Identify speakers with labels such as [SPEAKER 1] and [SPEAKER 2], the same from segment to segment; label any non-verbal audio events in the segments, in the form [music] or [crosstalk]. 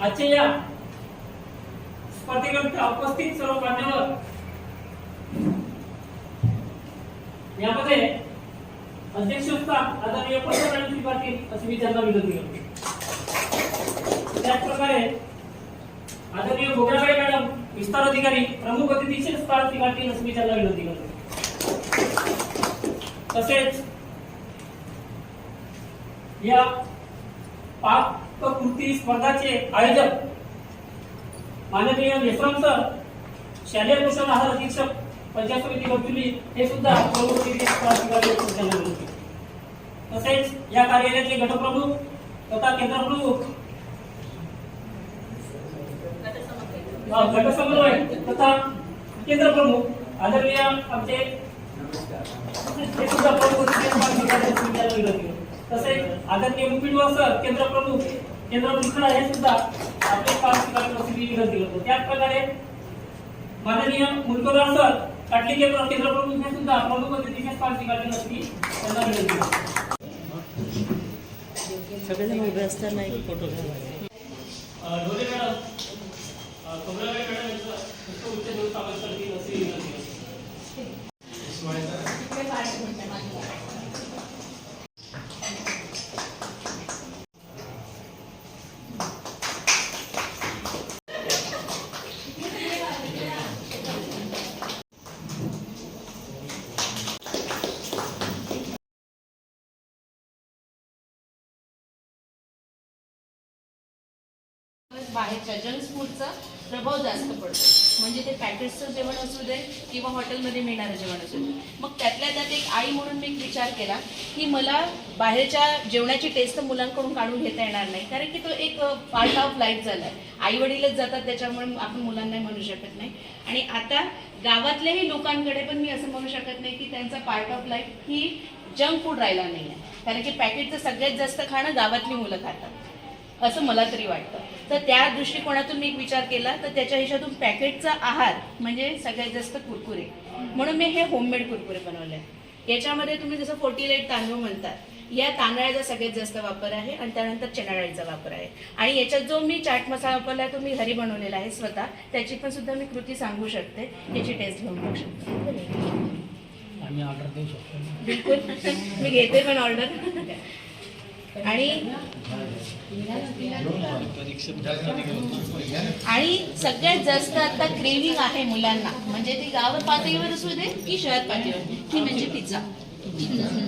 [SPEAKER 1] आजच्या या स्पर्धेकरता उपस्थित सर्व मान्यवर यामध्ये अध्यक्षस्थान आदरणीय पंतप्रधान पाटील असे मी त्यांना विनंती करतो. त्याचप्रकारे आदरणीय गोगराबाई मॅडम विस्तार अधिकारी प्रमुख अतिथीचे स्थान स्वीकारतील असे मी त्यांना विनंती करतो. तसेच या पाच कृती स्पर्धाचे आयोजक. माननीय मेश्राम सर शालेय पोषण आहार अधीक्षक पंचायत समिती गडचुली हे सुद्धा प्रमुख तसेच या कार्यालयाचे गटप्रमुख तथा केंद्रप्रमुख. अ, गटसमन्वय तथा केंद्रप्रमुख आदरणीय आमचे हे सुद्धा प्रमुख अतिथी विनंती तसेच आदरणीय मुपीडवर सर केंद्र प्रमुख केंद्र मुखडा हे सुद्धा आपले मी विनंती करतो त्याचप्रकारे माननीय मुलकोदार सर काटली केंद्र केंद्र प्रमुख हे सुद्धा प्रमुख स्वीकारतील अशी मी त्यांना विनंती करतो
[SPEAKER 2] सगळेजण उभे असताना एक फोटो
[SPEAKER 1] ढोले मॅडम अ, कमलाबाई मॅडम यांचं पुष्प उच्च देऊन स्वागत करतील अशी विनंती
[SPEAKER 3] जंक फूडचा प्रभाव जास्त पडतो. म्हणजे ते पॅकेटचं जेवण असू दे किंवा हॉटेलमध्ये मिळणारं जेवण असू दे. मग त्यातल्या त्यात एक आई म्हणून मी एक विचार केला की मला बाहेरच्या जेवणाची टेस्ट मुलांकडून काढून घेता येणार नाही. कारण की तो एक पार्ट ऑफ लाईफ झाला आहे आई वडीलच जातात त्याच्यामुळे आपण मुलांना म्हणू शकत नाही. आणि आता गावातल्याही लोकांकडे पण मी असं म्हणू शकत नाही की त्यांचा पार्ट ऑफ लाईफ ही जंक फूड राहिला नाही आहे कारण की पॅकेटचं सगळ्यात जास्त खाणं गावातली मुलं खातात. असं मला तरी वाटतं. तर त्या दृष्टिकोनातून मी एक विचार केला तर त्याच्या ह्याच्यातून पॅकेटचा आहार म्हणजे सगळ्यात जास्त कुरकुरे. म्हणून मी हे होममेड कुरकुरे बनवले. याच्यामध्ये तुम्ही जसं फोर्टी लाइट तांदूळ म्हणतात या तांदळाचा सगळ्यात जास्त वापर आहे आणि त्यानंतर चणा डाळीचा वापर आहे. आणि याच्यात जो मी चाट मसाला वापरला आहे तो मी घरी बनवलेला आहे स्वतः. त्याची पण सुद्धा मी कृती सांगू शकते. याची टेस्ट घेऊन बघू शकते.
[SPEAKER 1] आम्ही ऑर्डर देऊ शकतो.
[SPEAKER 3] बिलकुल. मी घेते पण ऑर्डर आणि आणि सगळ्यात जास्त आता क्रेविंग आहे मुलांना. म्हणजे ती गाव पातळीवर असू दे की शहर पातळीवर. ती म्हणजे पिझ्झा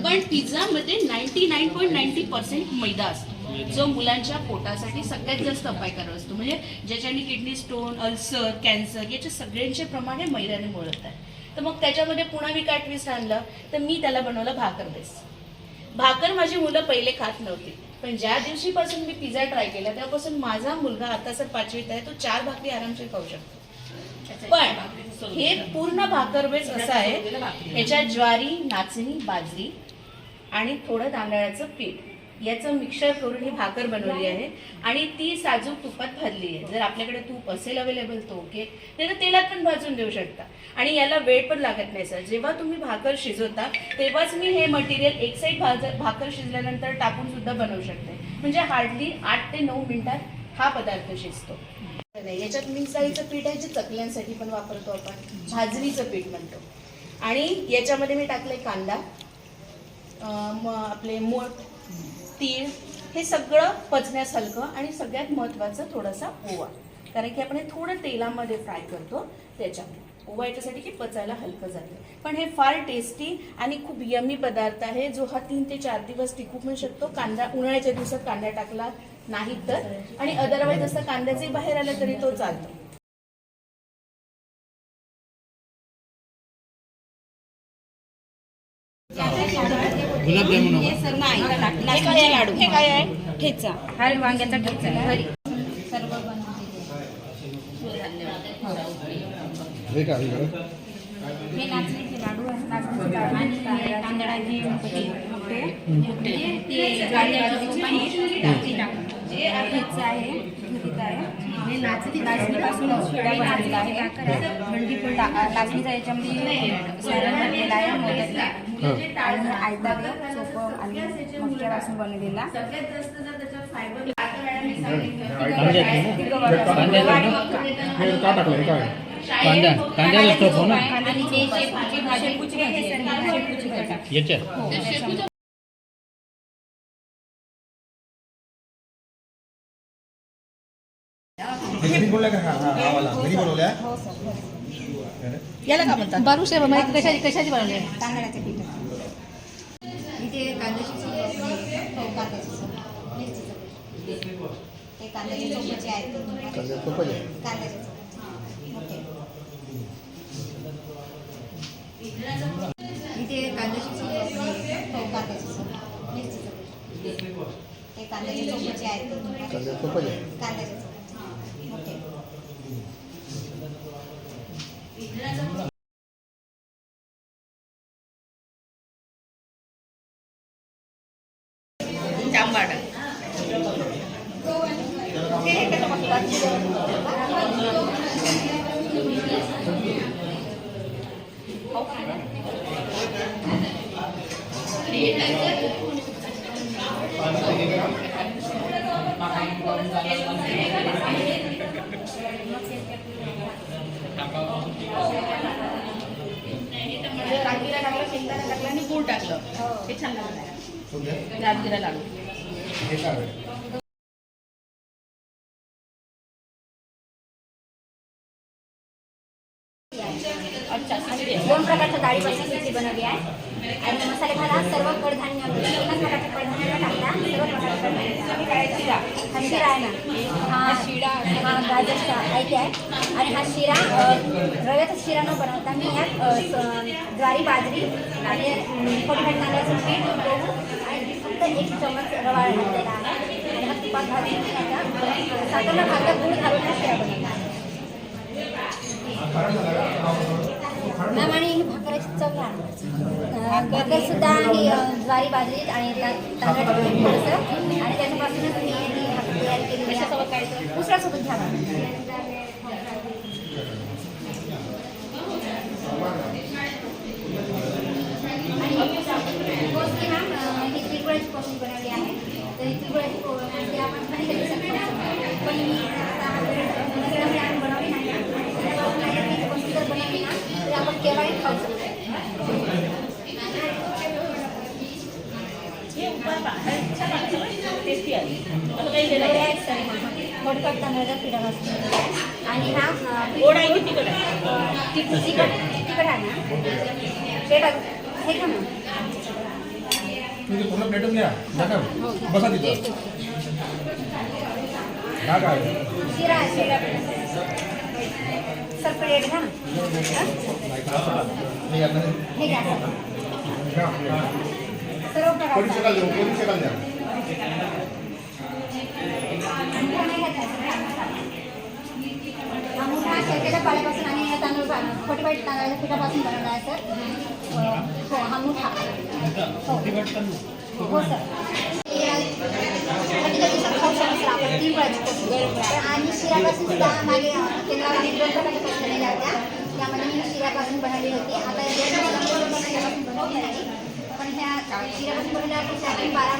[SPEAKER 3] पण पिझ्झामध्ये ninety nine point ninety percent मैदा असतो. जो मुलांच्या पोटासाठी सगळ्यात जास्त अपायकारक असतो. म्हणजे ज्याच्याने किडनी स्टोन अल्सर कॅन्सर याचे सगळ्यांचे प्रमाण हे मैद्याने मुळत आहे. तर मग त्याच्यामध्ये पुन्हा मी काय ट्विस्ट आणलं? तर मी त्याला बनवलं भाकर बेस. भाकर माझी मुलं पहिले खात नव्हती. पण ज्या दिवशीपासून मी पिझ्झा ट्राय केला तेव्हापासून माझा मुलगा आता सर पाचवीत आहे तो चार भाकरी आरामशीर खाऊ शकतो. पण हे पूर्ण भाकर बेस असं आहे याच्यात ज्वारी नाचणी बाजरी आणि थोडं तांदळाचं पीठ. याचं मिक्सर करून ही भाकर बनवली आहे. आणि ती साजूक तुपात भाजली आहे. जर आपल्याकडे तूप असेल अवेलेबल तो ओके नाही तर तेलात पण भाजून देऊ शकता. आणि याला वेळ पण लागत नाही सर जेव्हा तुम्ही भाकर शिजवता तेव्हाच मी हे मटेरियल एक साईड भाज भाकर शिजल्यानंतर टाकून सुद्धा बनवू शकते. म्हणजे हार्डली आठ ते नऊ मिनिटात हा पदार्थ शिजतो. नाही याच्यात मिक्स डाळीचं पीठ आहे जे चकल्यांसाठी पण वापरतो आपण. भाजणीचं पीठ म्हणतो. आणि याच्यामध्ये मी टाकले कांदा म आपले मोठ तीळ हे सगळं पचण्यास हलकं आणि सगळ्यात महत्त्वाचं थोडासा ओवा. कारण की आपण हे थोडं तेलामध्ये फ्राय करतो त्याच्यामुळे ओवा याच्यासाठी की पचायला हलकं जातं. पण हे फार टेस्टी आणि खूप यमी पदार्थ आहे जो हा तीन ते चार दिवस टिकू पण शकतो. कांदा उन्हाळ्याच्या दिवसात कांदा टाकला नाही तर. आणि अदरवाईज असं कांद्याचे बाहेर आलं तरी तो चालतो.
[SPEAKER 4] हे काय लाडू हे काय आहे? ठेचा. हा वांग्याचा ठेचा घरी सर्व
[SPEAKER 5] हे काय हे
[SPEAKER 4] आहे नाचणीचे लाडू आणि तांदळाचे भुकटे भुकटे ते ठेचा आहे. ठेचा आहे. हे नाचणी नाचणीपासून शिळा बनवलेला आहे. थंडी पण नाचणीचा याच्यामध्ये सारण बनलेला आहे. मोदकला. आणि आयता सोपं आणि मक्यापासून बनवलेला
[SPEAKER 6] हे हे
[SPEAKER 3] स्टॉप हो ना?
[SPEAKER 7] आणि ते शेपूची भाजी शेपूची भाजी. आहे
[SPEAKER 6] घरी बोलल्या का हा हा हा वाला घरी बनवल्या
[SPEAKER 2] याला का म्हणतात बारू साहेब माहिती कशाची कशाची बनवली आहे?
[SPEAKER 7] तांदळाच्या पिठात इथे कांद्याची चटणी आहे. हो कांद्याची. मिरचीचं पेस्ट. ते कांद्याचे चोपाचे आहेत
[SPEAKER 6] कांद्या चोपाचे?
[SPEAKER 7] कांद्याचे चोपाचे. मोठे. इथे कांद्याची चटणी आहे. हो कांद्याची. मिरचीचं. ते कांद्याचे चोपाचे आहेत
[SPEAKER 6] कांद्या चोपाचे?
[SPEAKER 7] कांद्याचे
[SPEAKER 2] टाकलं शेंगदाणा टाकलं आणि गूळ टाकलं ते छान लागलं
[SPEAKER 6] कोणत्या?
[SPEAKER 2] राजगिरा लाडू
[SPEAKER 7] डाळीपासून खिचडी बनवली आहे. आणि मसाले भात सर्व कडधान्य एकाच सर्व शिरा? हा आहे ना? हा. शिरा हा गाजरचा ऐके आहे. आणि हा शिरा रव्याचा शिरा न बनवता मी यात ज्वारी बाजरी आणि तांदळाचं पीठ गहू आणि फक्त एक चमच रवा घातलेला आहे. आणि हा तुपात भाजून त्याचा साखरला भाजला गुळ घालून हा शिरा बनवला मॅम आणि ही भाकराची चव लहान भाकर सुद्धा ही ज्वारी बाजरी आणि तांदळाचं थोडंसं. आणि त्याच्यापासूनच मी ही भाकर तयार केलेली आहे. दुसऱ्यासोबत घ्या मॅम. आणि मॅम ही तिळगुळाची पोस्ती बनवली आहे. तर ही पोस्ती आपण पण कडकट तांदळाचा पिठापासून आणि हा
[SPEAKER 2] गोड आहे की तिखट आहे
[SPEAKER 7] तिखट तिखट तिखट आहे ना? ते हे का मॅम
[SPEAKER 6] तुम्ही पूर्ण प्लेटून घ्या. नका बसा तिथं. हा काय?
[SPEAKER 7] शिरा शिरा. सर प्लेट घ्या
[SPEAKER 6] हे? घ्या ना.
[SPEAKER 7] घ्या सर
[SPEAKER 6] घ्या.
[SPEAKER 7] सर्व
[SPEAKER 6] कोणी
[SPEAKER 7] पाल्यापासून आणि तांदूळ खोटी तांदळाच्या पिठापासून बनवला आहे सर हो हा मोठा हो सर खाऊ शकतो सर आपण तीन वेळाची आणि शिरापासून सुद्धा मागे केंद्रामध्ये दोन प्रकारच्या होत्या त्यामध्ये मी शिरापासून बनवली होती आता शिरापासून बनवली नाही. पण ह्या बनवल्यापेक्षा आपण बारा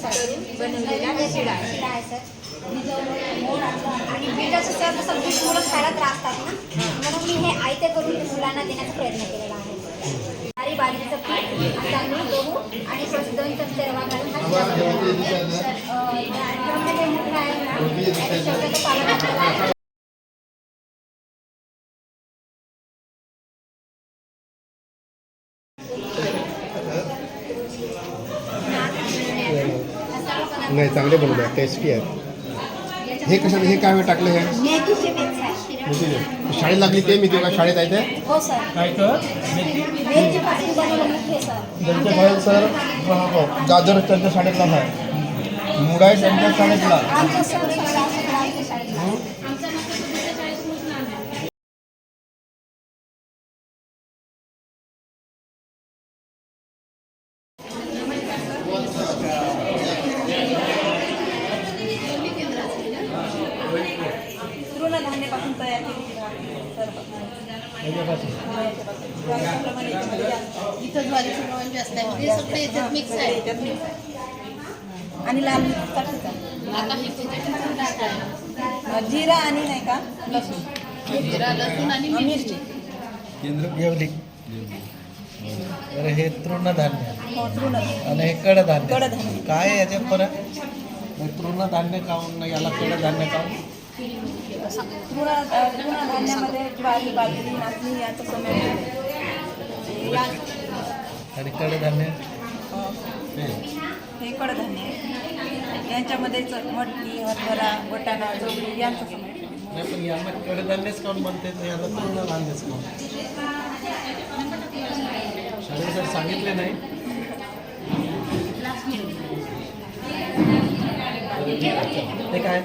[SPEAKER 7] सर बनवलेला शिरा आहे. सर. आणि बीटाचं सर. बीट मुलं खायला त्रासतात ना. म्हणून मी हे आयते करून मुलांना देण्याचा प्रयत्न केलेला आहे. आणि बाजरीचं पीठ तांदूळ गहू आणि दोन चमचे रवा घालून हा शिरा आहे. ना, त्याच्यात शेवग्याचा पाला घातलेला आहे.
[SPEAKER 6] नाही चांगले बनवले टेस्टी आहे हे कसं हे काय टाकलं हे?
[SPEAKER 7] आहे
[SPEAKER 6] शाळेत लागली ते मी तेव्हा शाळेत आहे ते?
[SPEAKER 7] हो सर.
[SPEAKER 3] काय
[SPEAKER 7] सर.
[SPEAKER 6] त्यांच्या शाळेत सर? हो, गाजर त्यांच्या शाळेतला आहे. मुळा त्यांच्या शाळेतला.
[SPEAKER 2] तयार केलेली भाकरी सर्व त्याप्रमाणे याच्यामध्ये जास्त-
[SPEAKER 8] इथं ज्वारीचं प्रमाण जास्त आहे सगळे याच्यात मिक्स आहे
[SPEAKER 2] याच्यात mix आहे. आणि लाल
[SPEAKER 3] हे.
[SPEAKER 4] जिरा आणि नाही का लसूण
[SPEAKER 3] जिरा लसूण आणि मिरची
[SPEAKER 5] केंद्र हे तृणधान्य
[SPEAKER 4] तृण
[SPEAKER 5] आणि हे कडधान्य
[SPEAKER 4] कडधान्य.
[SPEAKER 5] काय याच्यात फरक हे तृणधान्य खाऊन याला कडधान्य खाऊन
[SPEAKER 4] तृण तृणधान्यामध्ये ज्वारी बाजरी नाचणी यांचा समावेश आहे. या
[SPEAKER 5] आणि कडधान्य हे
[SPEAKER 4] कडधान्य आहे. यांच्यामध्येच मटकी हरभरा वटाणा जोगरी यांचा समावेश.
[SPEAKER 5] नाही पण यांना कडधान्यच म्हणते शाळेत जर सांगितले नाही ते काय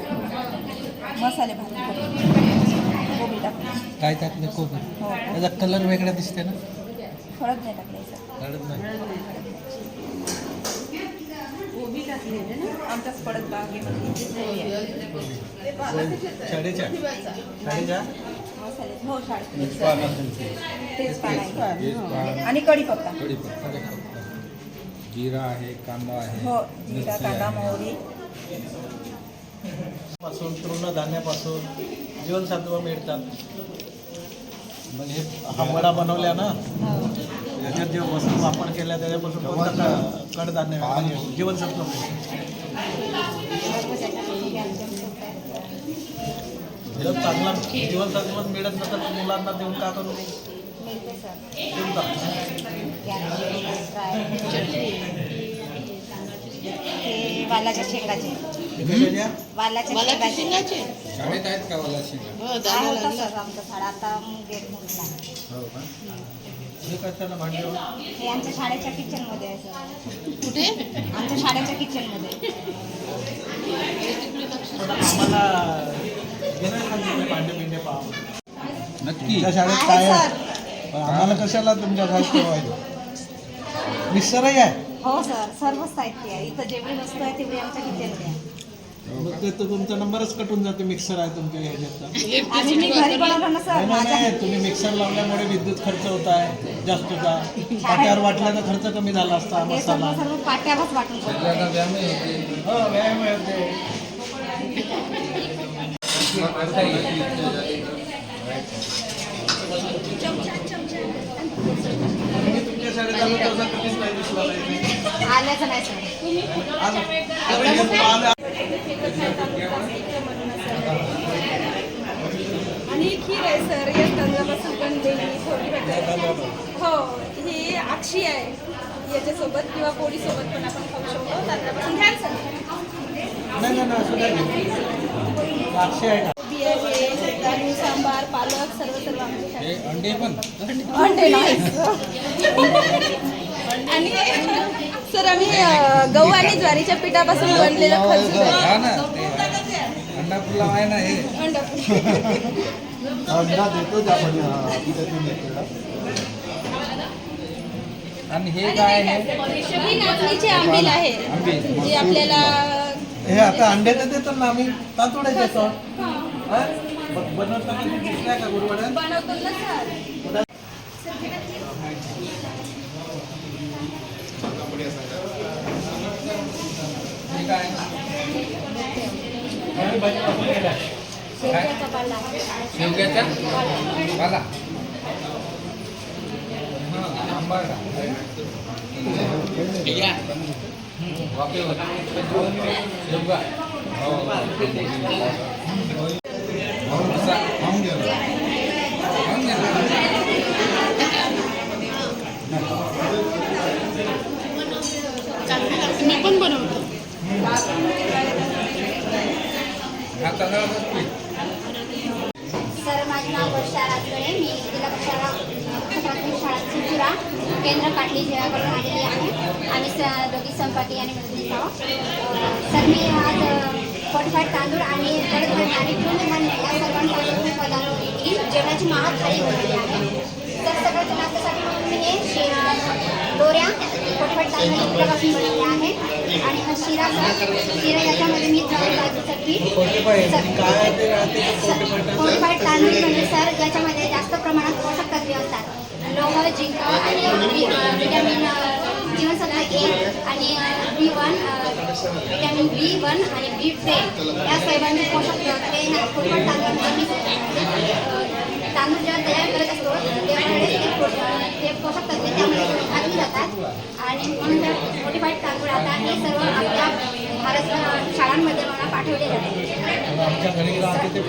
[SPEAKER 4] मसाले भात कोबी टाकले
[SPEAKER 5] काय टाकले? कोबी.
[SPEAKER 4] हो.
[SPEAKER 5] त्याचा कलर वेगळा दिसते ना?
[SPEAKER 4] हळद नाही टाकले
[SPEAKER 5] कळत नाही.
[SPEAKER 4] आमच्याच पडत बागेमध्ये मसाले. हो शाळेत तेच पान आहे. आणि कढीपत्ता
[SPEAKER 6] जिरा आहे कांदा आहे
[SPEAKER 4] हो जिरा कांदा मोहरी.
[SPEAKER 5] पासून तृणधान्यापासून जीवनसत्व मिळतात मग म्हणजे हे हा बनवल्या ना? याच्यात जे वस्तू वापर केल्या त्याच्यापासून कडधान्य जीवनसत्व मिळतं. चांगला जीवनसत्व मिळत नसेल मुलांना देऊन का करू? देऊन
[SPEAKER 4] वालाच्या शेंगाचे. वालाच्या
[SPEAKER 3] मला
[SPEAKER 4] शेंगाचे.
[SPEAKER 3] शिंगाचे?
[SPEAKER 6] शाळेत आहेत का वाला शिंगा?
[SPEAKER 3] हो
[SPEAKER 4] आहे
[SPEAKER 3] दादा
[SPEAKER 4] होता
[SPEAKER 3] लागला
[SPEAKER 4] सर आमचा झाड. आता गेट मोडला.
[SPEAKER 6] हो का?
[SPEAKER 5] हे कशाला
[SPEAKER 4] हे आमच्या शाळेच्या किचनमध्ये आहे सर.
[SPEAKER 3] कुठे?
[SPEAKER 4] आमच्या शाळेच्या किचनमध्ये
[SPEAKER 5] पण आम्हाला हे नाही सांगितलं भांडे बिंडे पाहा
[SPEAKER 6] नक्की.
[SPEAKER 5] तुमच्या शाळेत काय आहे? पण आम्हाला कशाला तुमच्या शाळेत ठेवायचं? मिक्सरही आहे.
[SPEAKER 4] हो सर. सर्व साहित्य आहे. इथं जेवढी वस्तू आहे तेवढी आमच्या किचनमध्ये आहे.
[SPEAKER 5] मग ते तर तुमचा नंबरच कटून जाते मिक्सर आहे तुमच्या ह्याच्यात
[SPEAKER 4] आणि मी घरी बनवलं ना सर
[SPEAKER 5] नाही नाही,
[SPEAKER 4] माझ्या
[SPEAKER 5] नाही तुम्ही मिक्सर लावल्यामुळे विद्युत खर्च होत आहे जास्तचा पाट्यावर वाटला तर खर्च कमी झाला असता
[SPEAKER 4] हे
[SPEAKER 5] मसाला.
[SPEAKER 4] सर्व पाट्यावरच वाटून करतो.
[SPEAKER 6] शरीराला व्यायाम
[SPEAKER 5] हो मी [laughs] तुमच्या शाळेत आलो तसं कधीच नाही दिसला नाही.
[SPEAKER 4] आल्याचं नाही सर.
[SPEAKER 8] आणि खीर आहे सर या थोडी भेटते. हो ही आक्षी आहे. याच्यासोबत किंवा पोळीसोबत पण आपण खाऊ शकतो. तांदळापासून घ्याल सर.
[SPEAKER 5] नाही नाही. द्राक्षे आहे का
[SPEAKER 8] कोबी आहे डाळी सांबार पालक सर्व सर्व आमच्या
[SPEAKER 6] हे अंडे पण?
[SPEAKER 8] अंडे नाही आणि सर आम्ही अं, गहू आणि ज्वारीच्या पिठापासून बनलेलं खजूर.
[SPEAKER 6] हा ना ते अंडा पुलाव आहे ना हे.
[SPEAKER 5] अंडा देतो त्यातून
[SPEAKER 6] आणि हे काय आहे?
[SPEAKER 8] ही नाचणीची आंबील आहे
[SPEAKER 6] आंबील.
[SPEAKER 8] जी आपल्याला
[SPEAKER 5] हे आता अंडे तर देतो ना आम्ही तांदूळ देतो. हा? ब- बनवताना तुम्ही दिसलाय का गुरुवाड्यात
[SPEAKER 8] बनवतो ना सर
[SPEAKER 6] हे काय
[SPEAKER 5] आणि भाजी टाकून गेल्या.
[SPEAKER 6] शेवग्याचा पाला हा, आंबा का वाफेवर शेवगा
[SPEAKER 3] मी पण बनवतो
[SPEAKER 6] हा तांदळाचाच पीठ
[SPEAKER 7] सर माझं नाव वर्षा राजगडे मी जिल्हा शाळा प्राथमिक शाळा चिचुरा केंद्र काटली जेव्हाकडून आलेली आहे आम्ही स दोघी संपाटी आणि मदतीस आहोत. सर मी आज पोटफाट तांदूळ आणि कडधान्य आणि तृणधान्य या सर्वांपासून पदार्थांपैकी जेवणाची महाग थाळी बनवली आहे. तर सगळं नाश्त्यासाठी म्हणून मी हे दोऱ्या पोटफाट तांदूळ पिठापासून बनवले आहे. आणि हा शिरा शिरा याच्यामध्ये मी जवळ बाजूचं पीठ
[SPEAKER 5] पोटेपाय
[SPEAKER 7] तांदूळ म्हणजे सर याच्यामध्ये जास्त प्रमाणात पोषक तत्वे असतात. लोह जिंक आणि विटॅमिन जीवनसत्व ए आणि B one vitamin B one आणि बी टेन या सर्वांचे पोषक ह्या फुटबॉल अ, तांदूळ जेव्हा तयार करत असतो त्यावेळेस ते ते पोषक तत्वे त्यामध्ये घातली जातात. आणि म्हणून मोटिफाईड तांदूळ आता हे सर्व आपल्या भारत शाळांमध्ये मला पाठवले जाते
[SPEAKER 5] ते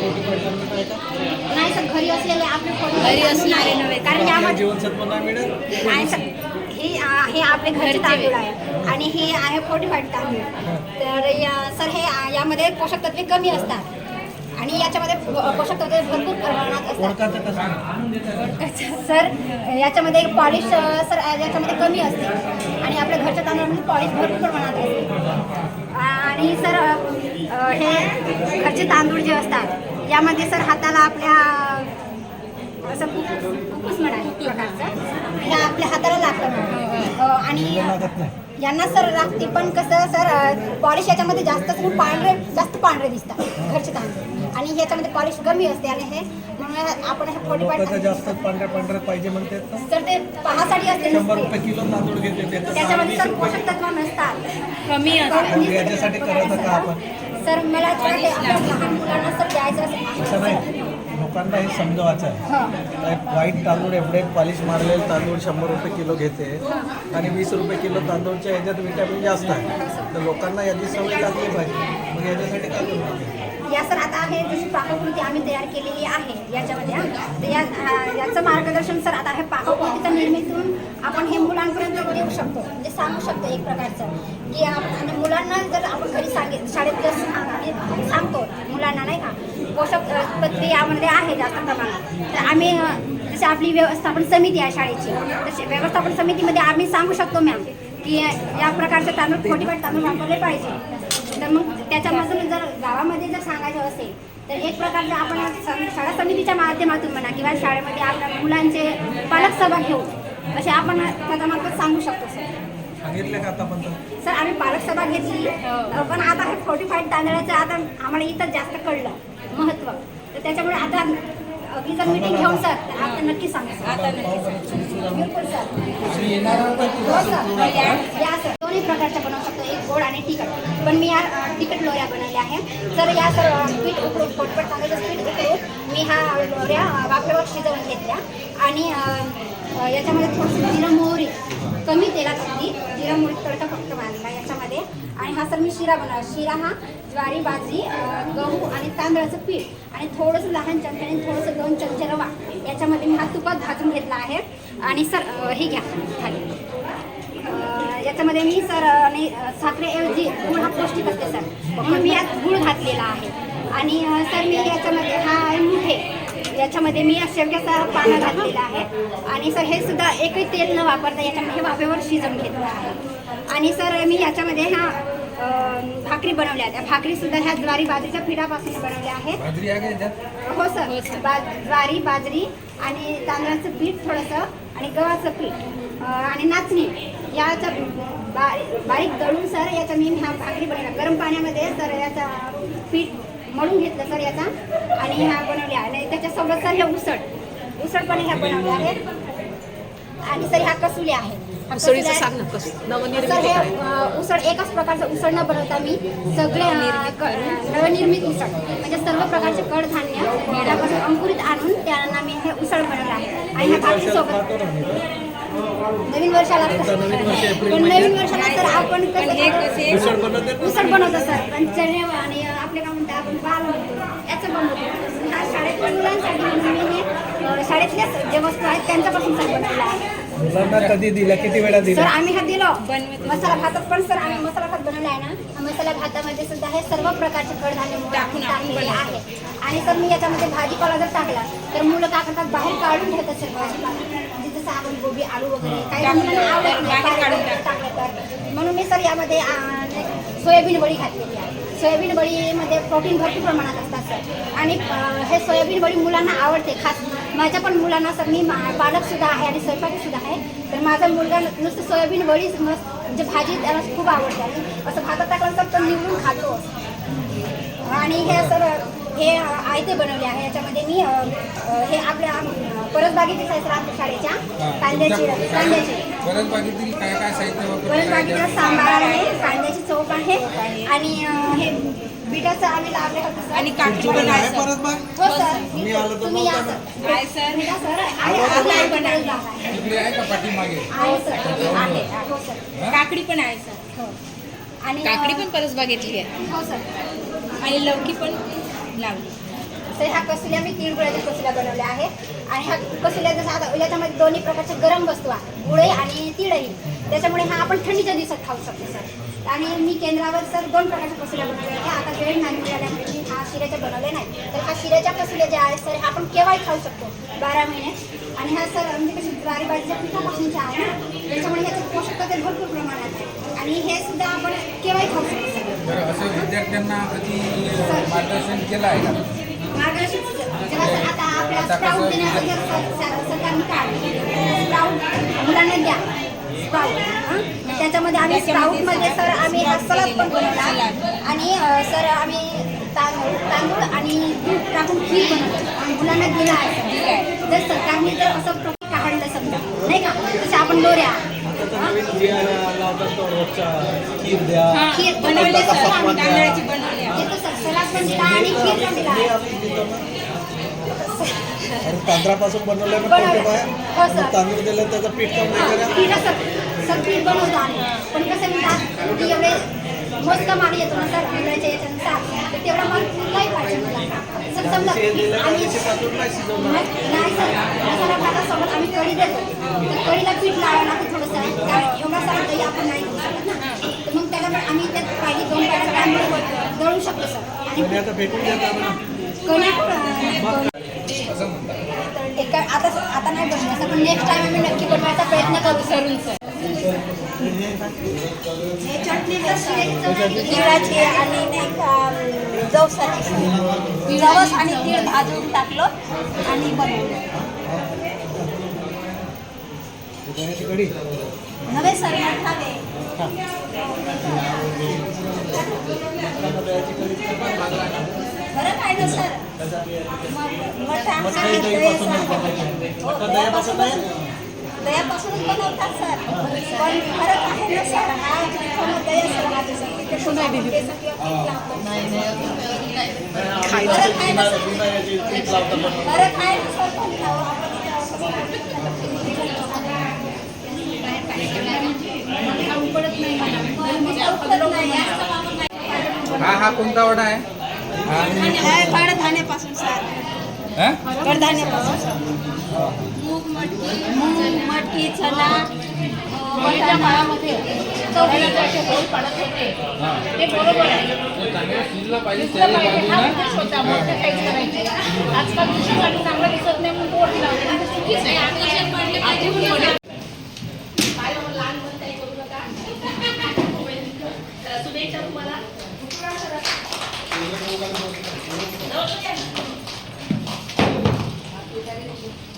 [SPEAKER 7] नाही सर घरी असलेले आपले
[SPEAKER 2] घरी असणारे नव्हे
[SPEAKER 7] कारण यामध्ये
[SPEAKER 5] जीवनसत्व नाही मिळत.
[SPEAKER 7] नाही सर. हे आपले घरचे तांदूळ आहे आणि हे आहे फोर्टिफाईड तांदूळ. तर या- सर हे यामध्ये पोषक तत्वे कमी असतात. आणि याच्यामध्ये पोषक तत्वे भरपूर प्रमाणात असतात. सर याच्यामध्ये पॉलिश सर याच्यामध्ये कमी असते. आणि आपल्या घरच्या तांदळामध्ये पॉलिश भरपूर प्रमाणात असते. आणि सर हे घरचे तांदूळ जे असतात यामध्ये सर हाताला आपल्या असं फुफ्फुस फुफ्फुस म्हणा प्रकारचं. हे आपल्या हाताला लागतं. आणि यांना सर लागते पण कसं सर पॉलिश याच्यामध्ये जास्त करून पांढरे जास्त पांढरे दिसतात घरचे तांदूळ आणि ह्याच्यामध्ये पॉलिश कमी असते आणि हे म्हणून आपण हे फोर्टी
[SPEAKER 5] जास्त पांढरे पांढरे पाहिजे.
[SPEAKER 7] सर ते पाहासाठी असते
[SPEAKER 5] शंभर. रुपये किलो तांदूळ घेते
[SPEAKER 7] त्याच्यामध्ये सर पोषक तत्व नसतात.
[SPEAKER 2] कमी
[SPEAKER 5] याच्यासाठी करायचं का आपण?
[SPEAKER 7] सर मला लहान मुलांना सर द्यायचं
[SPEAKER 5] असं लोकांना हे समजवायचं आहे. वाईट तांदूळ एवढे पॉलिश मारलेले तांदूळ शंभर रुपये किलो घेते. आणि वीस रुपये किलो तांदूळच्या ह्याच्यात विटॅमिन जास्त आहे. तर लोकांना याची सवय लागली पाहिजे. मग याच्यासाठी काय करू
[SPEAKER 7] या सर आता हे जशी पाककृती आम्ही तयार केलेली आहे याच्यामध्ये. तर या याचं मार्गदर्शन सर आता हे पाककृतीच्या निर्मितीतून आपण हे मुलांपर्यंत देऊ शकतो. म्हणजे सांगू शकतो एक प्रकारचं की आणि मुलांना जर आपण घरी सांगे शाळेत जर सांगतो मुलांना नाही का? पोषक तत्वे यामध्ये आहे जास्त प्रमाणात. तर आम्ही जशी आपली व्यवस्थापन समिती आहे शाळेची तशी व्यवस्थापन समितीमध्ये आम्ही सांगू शकतो मॅम की या प्रकारचे तांदूळ फोर्टिफाईड तांदूळ वापरले पाहिजे. तर मग त्याच्यापासून जर गावामध्ये जर सांगायचं असेल तर एक प्रकारचं आपण शाळा समितीच्या माध्यमातून म्हणा किंवा शाळेमध्ये आपल्या मुलांचे पालक सभा घेऊ असे आपण त्याच्यामार्फत सांगू शकतो सर
[SPEAKER 5] सांगितलं का आतापर्यंत
[SPEAKER 7] सर आम्ही पालक सभा घेतली पण आता हे फोर्टिफाईड तांदळाचं आता आम्हाला इथं जास्त कळलं. महत्त्व तर त्याच्यामुळे आता अगदी जर मीटिंग घेऊन सर आपण नक्की सांगू. सर
[SPEAKER 2] आता
[SPEAKER 7] बिलकुल सर. हो सर. या सर. दोन्ही प्रकारच्या बनवू शकतो. एक गोड आणि तिखट. पण मी या तिखट लोऱ्या बनवल्या आहे तर या सर पीठ उकळून पोटपट तांदळाचं पीठ उकळून मी ह्या लोऱ्या वाफेवर शिजवून घेतल्या. आणि याच्यामध्ये थोडंसं जिरं मोहरी कमी तेलात अगदी. जिरा मोहरी तडका फक्त याच्यामध्ये. आणि हा सर मी शिरा बनवला शिरा हा ज्वारी बाजरी गहू आणि तांदळाचं पीठ आणि थोडंसं लहान चमचे आणि थोडंसं दोन चमचे रवा. याच्यामध्ये मी हा तुपात भाजून घेतला आहे. आणि सर हे घ्या. खाली. याच्यामध्ये मी सर आणि साखरेऐवजी गुळ हा पौष्टिक असते सर. म्हणून मी यात गुळ घातलेला आहे. आणि सर मी याच्यामध्ये हा आहे मुठे याच्यामध्ये मी शेवग्याचा पानं घातलेला आहे. आणि सर हे सुद्धा एकही तेल न वापरता याच्यामध्ये हे वाफेवर शिजवून घेतलं आहे. आणि सर मी याच्यामध्ये ह्या भाकरी बनवल्या त्या भाकरी सुद्धा ह्या ज्वारी बाजरीच्या पिठापासून बनवल्या आहेत.
[SPEAKER 6] बाजरी आहे का याच्यात
[SPEAKER 7] हो सर. बा ज्वारी बाजरी आणि तांदळाचं पीठ थोडंसं आणि गव्हाचं पीठ आणि नाचणी याचं बा बारीक दळून सर याचा मी ह्या भाकरी बनवल्या. गरम पाण्यामध्ये सर याचा पीठ मळून घेतलं सर याचा. आणि ह्या बनवल्या. आणि त्याच्यासोबत सर हे उसळ. उसळ पण ह्या बनवल्या आहेत. आणि सर ह्या कसूल्या आहेत. सर हे उसळ एकाच प्रकारचं उसळ न बनवता मी सगळे नवनिर्मित. उसळ. म्हणजे सर्व प्रकारचे कडधान्य त्यापासून अंकुरित आणून त्यांना मी हे उसळ बनवलं आहे. आणि ह्या भाकरीसोबत
[SPEAKER 5] तर.
[SPEAKER 7] नवीन वर्षाला पण नवीन वर्षाला तर आपण
[SPEAKER 5] उसळ बनवते
[SPEAKER 7] सर. पण चणे आणि आपले काय म्हणतात आपण बाल म्हणतो याचं बनवतो. शाळेतल्या मुलांसाठी मी हे शाळेतल्याच जे वस्तू आहेत त्यांच्यापासून सर बनवलं आहे.
[SPEAKER 5] मुलांना कधी दिला? किती वेळा
[SPEAKER 7] सर
[SPEAKER 5] दिला?
[SPEAKER 7] आम्ही हा दिलो. मसाला भातात पण सर आम्ही मसाला भात बनवला आहे ना मसाला भातामध्ये सुद्धा हे सर्व प्रकारचे कडधान्य
[SPEAKER 2] टाकून
[SPEAKER 7] टाकलेले. आहे. आणि सर मी याच्यामध्ये भाजीपाला जर टाकला तर मुलं काय करतात? बाहेर काढून घेतात सर भाजीपाला. म्हणजे जसं आपण गोबी आलू वगैरे काही
[SPEAKER 2] टाकलं
[SPEAKER 7] मुलांना आवडत
[SPEAKER 2] तर
[SPEAKER 7] नाही
[SPEAKER 2] बाहेर काढून
[SPEAKER 7] बाहेर टाकलं तर म्हणून मी सर यामध्ये आ, सोयाबीन बळी घातलेली आहे. सोयाबीन बळीमध्ये प्रोटीन भरपूर प्रमाणात असतात सर. आणि अ, हे सोयाबीन बळी मुलांना आवडते खास माझ्या पण मुलांना सर मी मा- पालक सुद्धा आहे आणि स्वयंपाकी सुद्धा आहे. तर माझा मुलगा नुसतं सोयाबीन बळी मस्त म्हणजे भाजी त्याला खूप आवडते. आणि असं भातात टाकलं तर तो निवडून खातो. आणि हे सर हे आयते बनवले आहे. याच्यामध्ये मी हे आपल्या अ, परसबागेचे सर आमच्या शाळेच्या. कांद्याची कांद्याची.
[SPEAKER 6] काय काय साहित्य
[SPEAKER 7] बाकीचा
[SPEAKER 6] आहे
[SPEAKER 7] सांबार आहे कांद्याची चौक आहे. आणि हे बिटाचं आम्ही लावले होते सर
[SPEAKER 2] आणि काकडी पण आहे.
[SPEAKER 5] परत
[SPEAKER 7] हो सर.
[SPEAKER 5] मी आलो तर
[SPEAKER 7] तुम्ही या
[SPEAKER 5] नव्हतं
[SPEAKER 7] सर.
[SPEAKER 2] आहे सर.
[SPEAKER 7] बिटा सर. आहे आपल्या पण आहे.
[SPEAKER 6] तिकडे आहे का पाठीमागे
[SPEAKER 7] आहे सर. आहे हो सर.
[SPEAKER 2] काकडी पण आहे सर.
[SPEAKER 7] हो. आणि
[SPEAKER 2] काकडी पण परसबागेतली आहे.
[SPEAKER 7] हो सर.
[SPEAKER 2] आणि लवकी पण लावली.
[SPEAKER 7] तर ह्या कसुल्या मी तिळगुळाच्या कसुल्या बनवल्या आहेत. आणि ह्या कसुल्या जसं आता याच्यामध्ये दोन्ही प्रकारच्या गरम वस्तू आहे गुळे आणि तिळही. त्याच्यामुळे हा आपण थंडीच्या दिवसात खाऊ शकतो सर. आणि मी केंद्रावर सर दोन प्रकारच्या कसुल्या बनवल्या होत्या आता वेळ नाही मिळाल्यामुळे मी हा शिऱ्याच्या बनवले नाही तर हा शिऱ्याच्या कसुल्या ज्या आहेत सर आपण केव्हाही खाऊ शकतो बारा महिने. आणि ह्या सर म्हणजे कशी ज्वारी बाजरीच्या पिठापासूनच्या आहे ना त्याच्यामुळे ह्याचे पोषक तत्व भरपूर प्रमाणात आहे आणि हे सुद्धा आपण केव्हाही खाऊ शकतो सर.
[SPEAKER 6] तर असं विद्यार्थ्यांना कधी मार्गदर्शन केलं आहे का?
[SPEAKER 7] मार्गदर्शन असं आता आपल्या स्प्राऊट देण्याचं सरकारने काढलं मुलांना द्या. स्प्राऊट त्याच्यामध्ये आम्ही स्प्राऊटमध्ये सर आम्ही सलाद पण बनवला. आणि सर आम्ही तांदूळ तांदूळ आणि दूध टाकून खीर बनवतो. मुलांना दिला आहे. सर जर सरकारने जर असं काढलं समजा नाही का? जसे आपण दोऱ्या.
[SPEAKER 5] खीर द्या?
[SPEAKER 7] दिला आणि खीर
[SPEAKER 5] आणि तांदळापासून बनवलं
[SPEAKER 7] हो.
[SPEAKER 5] तांदूळ दिलं त्याचं पीठ करा
[SPEAKER 7] पीठ असं सर पीठ बनवतो आम्ही. पण कसं एवढे माल येतो ना सर आंब्याच्या याच्यानुसार. तर तेवढा माल नाही पाहिजे मला. सर समजा आम्ही
[SPEAKER 5] नाही
[SPEAKER 7] सर. मसाला भातासोबत आम्ही कढी देतो. तर कढीला पीठ लावावं लागतं थोडंसं. कारण एवढा सारा दही आपण नाही शकत ना. तर मग त्याच्यामुळे आम्ही त्यात पाहिजे दोन तांदूळ दळू शकतो सर.
[SPEAKER 5] आता फेकून
[SPEAKER 7] एका आता आता नाही बनवायचं पण नेक्स्ट टाइम आम्ही नक्की बनवायचा प्रयत्न करू सरून सर हे चटणी तिळाची आणि नाही का जवसाची जवस आणि तीळ भाजून टाकलं आणि बनवलं.
[SPEAKER 5] दह्याची कढी.
[SPEAKER 7] नवे सर खावे
[SPEAKER 5] दह्याची कढी
[SPEAKER 7] बरं काय ना सर मठा
[SPEAKER 5] मठा
[SPEAKER 7] आणि
[SPEAKER 5] दही
[SPEAKER 7] दही
[SPEAKER 5] पासूनच
[SPEAKER 7] सर.
[SPEAKER 5] बनवतात.
[SPEAKER 7] हो,
[SPEAKER 5] मठा दह्यापासून
[SPEAKER 7] दह्यापासूनच दह्यापासूनच बनवतात सर पण फरक आहे ना सर हा पूर्ण दही सर हा जसं की ते पुन्हा बेसन किंवा पीठ लावतो. फरक आहे ना सर
[SPEAKER 5] बिना याची पीठ लावतात बनवतात.
[SPEAKER 7] फरक आहे ना सर पण
[SPEAKER 6] हा हा कोणता वडा आहे?
[SPEAKER 7] कडधान्यापासून
[SPEAKER 6] हा?
[SPEAKER 7] मूग मटकी मूग मटकी
[SPEAKER 3] पहिल्या काळामध्ये पडत होते.
[SPEAKER 6] हा.
[SPEAKER 3] ते बरोबर आहे. हा आजकाल चांगलं दिसत नाही म्हणून बोट लावले. आणि ते चुकीचं आहे.
[SPEAKER 1] Thank
[SPEAKER 5] you.